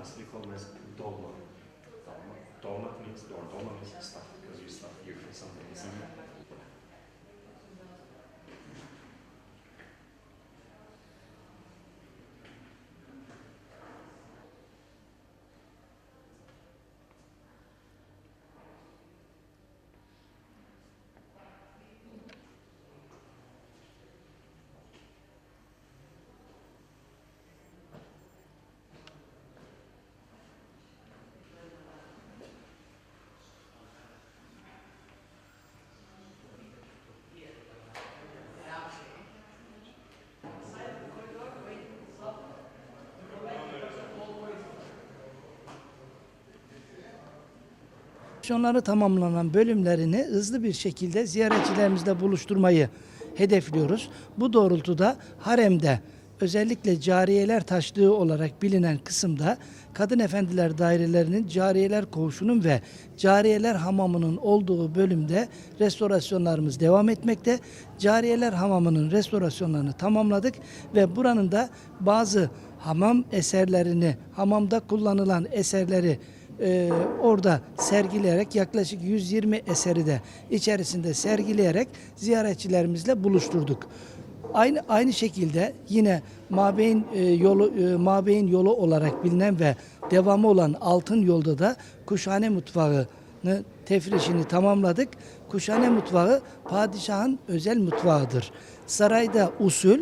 Lattes we call them as dolma. Dolma. Means or dolma means stuff because you stuff you for something is Operasyonları tamamlanan bölümlerini hızlı bir şekilde ziyaretçilerimizle buluşturmayı hedefliyoruz. Bu doğrultuda haremde özellikle cariyeler taşlığı olarak bilinen kısımda kadın efendiler dairelerinin cariyeler koğuşunun ve cariyeler hamamının olduğu bölümde restorasyonlarımız devam etmekte. Cariyeler hamamının restorasyonlarını tamamladık ve buranın da bazı hamam eserlerini, hamamda kullanılan eserleri e, orada sergileyerek yaklaşık 120 eseri de içerisinde sergileyerek ziyaretçilerimizle buluşturduk. Aynı aynı şekilde yine Mabeyn e, yolu e, Mabeyn yolu olarak bilinen ve devamı olan Altın Yolda da Kuşhane Mutfağı'nı tefrişini tamamladık. Kuşhane Mutfağı padişahın özel mutfağıdır. Sarayda usul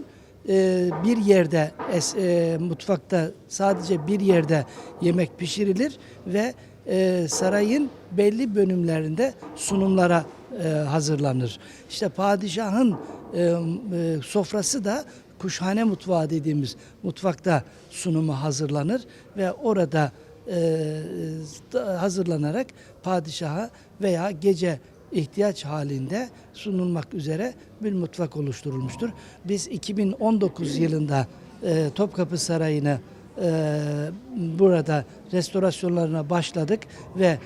e, bir yerde es, e, mutfakta sadece bir yerde yemek pişirilir ve e, sarayın belli bölümlerinde sunumlara e, hazırlanır. İşte padişahın e, e, sofrası da kuşhane mutfağı dediğimiz mutfakta sunuma hazırlanır ve orada e, da- hazırlanarak padişaha veya gece ihtiyaç halinde sunulmak üzere bir mutfak oluşturulmuştur. Biz 2019 yılında e, Topkapı Sarayı'nı e, burada restorasyonlarına başladık ve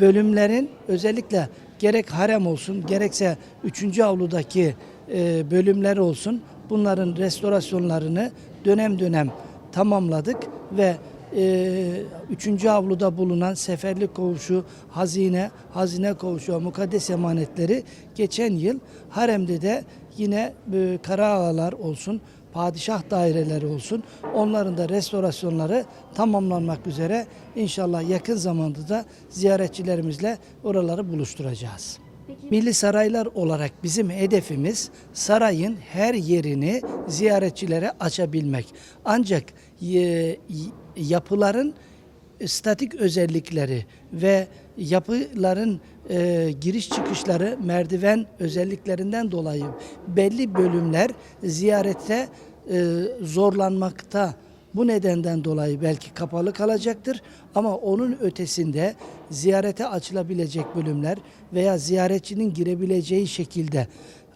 bölümlerin özellikle gerek harem olsun gerekse 3. avludaki e, bölümler olsun bunların restorasyonlarını dönem dönem tamamladık ve e, 3. avluda bulunan seferlik koğuşu, hazine, hazine koğuşu, mukaddes emanetleri geçen yıl haremde de yine e, kara ağalar olsun, padişah daireleri olsun onların da restorasyonları tamamlanmak üzere inşallah yakın zamanda da ziyaretçilerimizle oraları buluşturacağız. Milli saraylar olarak bizim hedefimiz sarayın her yerini ziyaretçilere açabilmek. Ancak yapıların statik özellikleri ve yapıların e, giriş çıkışları merdiven özelliklerinden dolayı belli bölümler ziyarette e, zorlanmakta. Bu nedenden dolayı belki kapalı kalacaktır ama onun ötesinde ziyarete açılabilecek bölümler veya ziyaretçinin girebileceği şekilde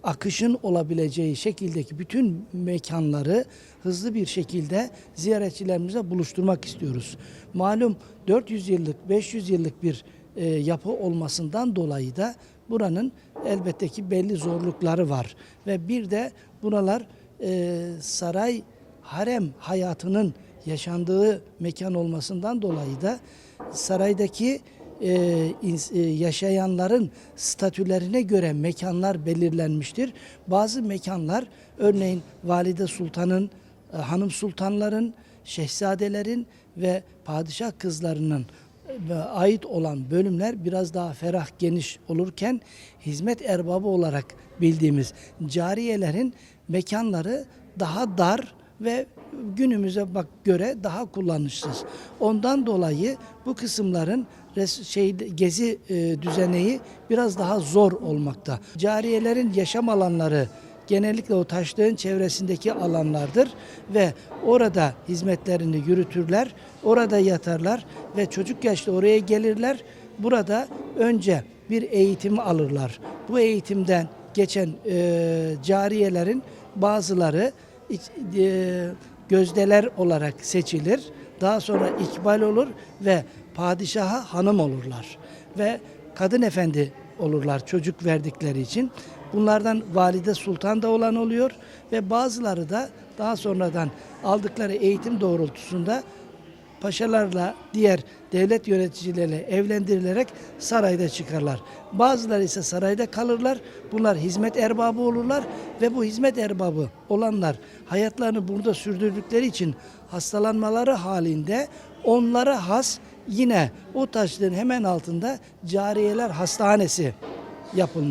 akışın olabileceği şekildeki bütün mekanları hızlı bir şekilde ziyaretçilerimize buluşturmak istiyoruz. Malum 400 yıllık, 500 yıllık bir e, yapı olmasından dolayı da buranın elbette ki belli zorlukları var. Ve bir de buralar e, saray harem hayatının yaşandığı mekan olmasından dolayı da saraydaki yaşayanların statülerine göre mekanlar belirlenmiştir. Bazı mekanlar örneğin Valide Sultan'ın, e, hanım sultanların, şehzadelerin ve padişah kızlarının e, ait olan bölümler biraz daha ferah geniş olurken hizmet erbabı olarak bildiğimiz cariyelerin mekanları daha dar ve günümüze bak göre daha kullanışsız. Ondan dolayı bu kısımların res- şey gezi e, düzeneği biraz daha zor olmakta. Cariyelerin yaşam alanları genellikle o taşlığın çevresindeki alanlardır ve orada hizmetlerini yürütürler, orada yatarlar ve çocuk yaşta oraya gelirler. Burada önce bir eğitim alırlar. Bu eğitimden geçen e, cariyelerin bazıları e, gözdeler olarak seçilir. Daha sonra ikbal olur ve padişaha hanım olurlar. Ve kadın efendi olurlar çocuk verdikleri için. Bunlardan valide sultan da olan oluyor ve bazıları da daha sonradan aldıkları eğitim doğrultusunda paşalarla diğer devlet yöneticileriyle evlendirilerek sarayda çıkarlar. Bazıları ise sarayda kalırlar. Bunlar hizmet erbabı olurlar ve bu hizmet erbabı olanlar hayatlarını burada sürdürdükleri için hastalanmaları halinde onlara has yine o taşlığın hemen altında cariyeler hastanesi yapılmış.